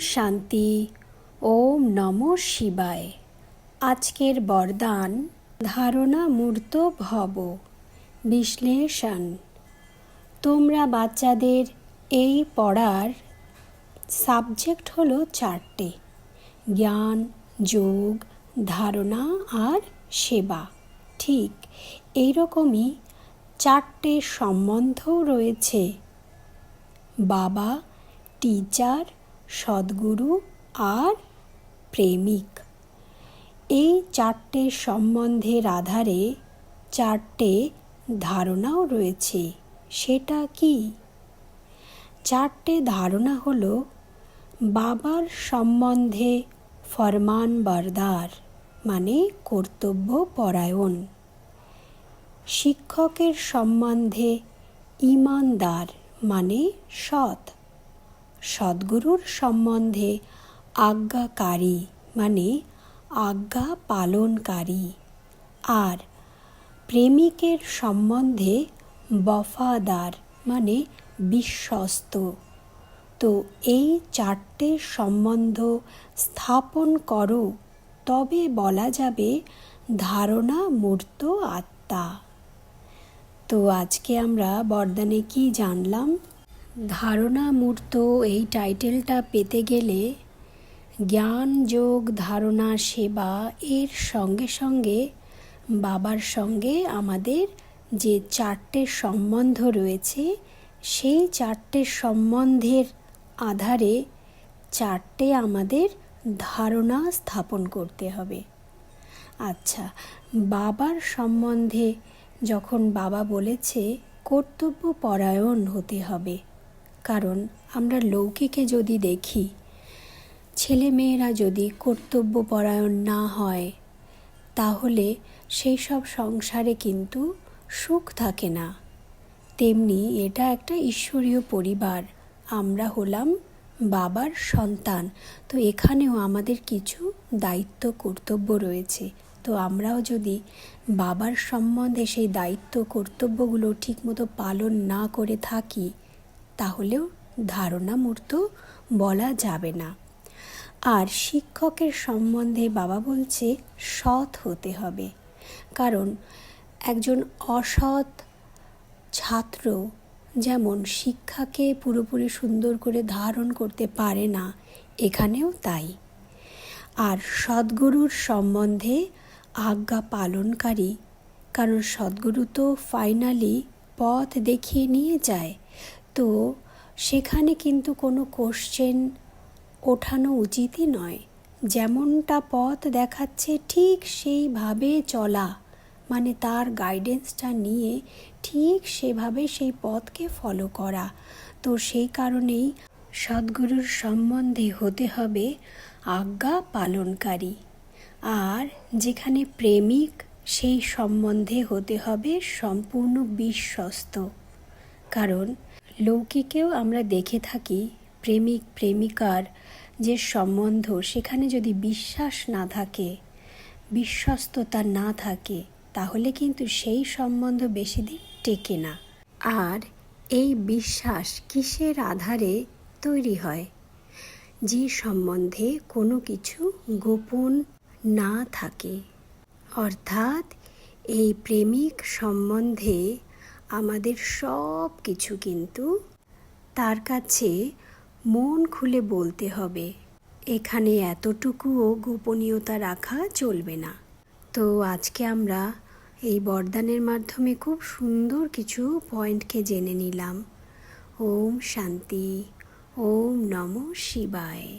শান্তি, ওম নম শিবায়। আজকের বরদান ধারণা মূর্ত ভব। বিশ্লেষণ। তোমরা বাচ্চাদের এই পড়ার সাবজেক্ট হলো চারটে, জ্ঞান, যোগ, ধারণা আর সেবা। ঠিক এইরকমই চারটে সম্বন্ধও রয়েছে। বাবা, টিচার সদ্গুরু আর প্রেমিক। এই চারটে সম্বন্ধের আধারে চারটে ধারণাও রয়েছে। সেটা কি? চারটে ধারণা হলো বাবার সম্বন্ধে ফরমান বরদার মানে কর্তব্য পরায়ণ। শিক্ষকের সম্বন্ধে ইমানদার মানে সৎ। সদ্গুরুর সম্বন্ধে আজ্ঞাকারী মানে আজ্ঞা পালনকারী আর প্রেমিকের সম্বন্ধে বফাদার মানে বিশ্বস্ত। তো এই চারটে সম্বন্ধ স্থাপন করো, তবে বলা যাবে ধারণা মূর্ত আত্মা। তো আজকে আমরা বরদানে কি জানলাম? ধারণা মূর্ত এই টাইটেলটা পেতে গেলে জ্ঞান যোগ ধারণা সেবা এর সঙ্গে সঙ্গে বাবার সঙ্গে আমাদের যে চারটে সম্বন্ধ রয়েছে, সেই চারটে সম্বন্ধের আধারে চারটে আমাদের ধারণা স্থাপন করতে হবে। আচ্ছা বাবার সম্বন্ধে যখন বাবা বলেছে কর্তব্য পরায়ণ হতে হবে। কারণ আমরা লৌকিকে যদি দেখি ছেলে মেয়েরা যদি কর্তব্য পরায়ণ না হয়, তাহলে সেই সব সংসারে কিন্তু সুখ থাকে না। তেমনি এটা একটা ঈশ্বরীয় পরিবার, আমরা হলাম বাবার সন্তান। তো এখানেও আমাদের কিছু দায়িত্ব, কর্তব্য রয়েছে। তো আমরাও যদি বাবার সম্বন্ধে সেই দায়িত্ব, কর্তব্যগুলো ঠিকমতো পালন না করে থাকি তাহলেও ধারণা মূর্ত বলা যাবে না। আর শিক্ষকের সম্বন্ধে বাবা বলছে, সৎ হতে হবে। কারণ একজন অসৎ ছাত্র যেমন শিক্ষাকে পুরোপুরি সুন্দর করে ধারণ করতে পারে না, এখানেও তাই। আর সদ্গুরুর সম্বন্ধে আজ্ঞা পালনকারী, কারণ সদ্গুরু তো ফাইনালি পথ দেখিয়ে নিয়ে যায় তো সেখানে কিন্তু কোনো কোশ্চেন ওঠানো উচিতই নয়। যেমনটা পথ দেখাচ্ছে ঠিক সেইভাবে চলা মানে তার গাইডেন্সটা নিয়ে ঠিক সেভাবে সেই পথকে ফলো করা। তো সেই কারণেই সদ্গুরুর সম্বন্ধে হতে হবে আজ্ঞা পালনকারী। আর যেখানে প্রেমিক, সেই সম্বন্ধে হতে হবে সম্পূর্ণ বিশ্বস্ত। কারণ লৌকিকেও আমরা দেখে থাকি প্রেমিক, প্রেমিকার যে সম্বন্ধ, সেখানে যদি বিশ্বাস না থাকে, বিশ্বস্ততা না থাকে, তাহলে কিন্তু সেই সম্বন্ধ বেশি দিন টেকে না। আর এই বিশ্বাস কিসের আধারে তৈরি হয়? যে সম্বন্ধে কোনো কিছু গোপন না থাকে। অর্থাৎ এই প্রেমিক সম্বন্ধে আমাদের সব কিছু কিন্তু তার কাছে মন খুলে বলতে হবে, এখানে এতটুকুও গোপনীয়তা রাখা চলবে না। তো আজকে আমরা এই বরদানের মাধ্যমে খুব সুন্দর কিছু পয়েন্টকে জেনে নিলাম। ওম শান্তি, ওম নম শিবায়।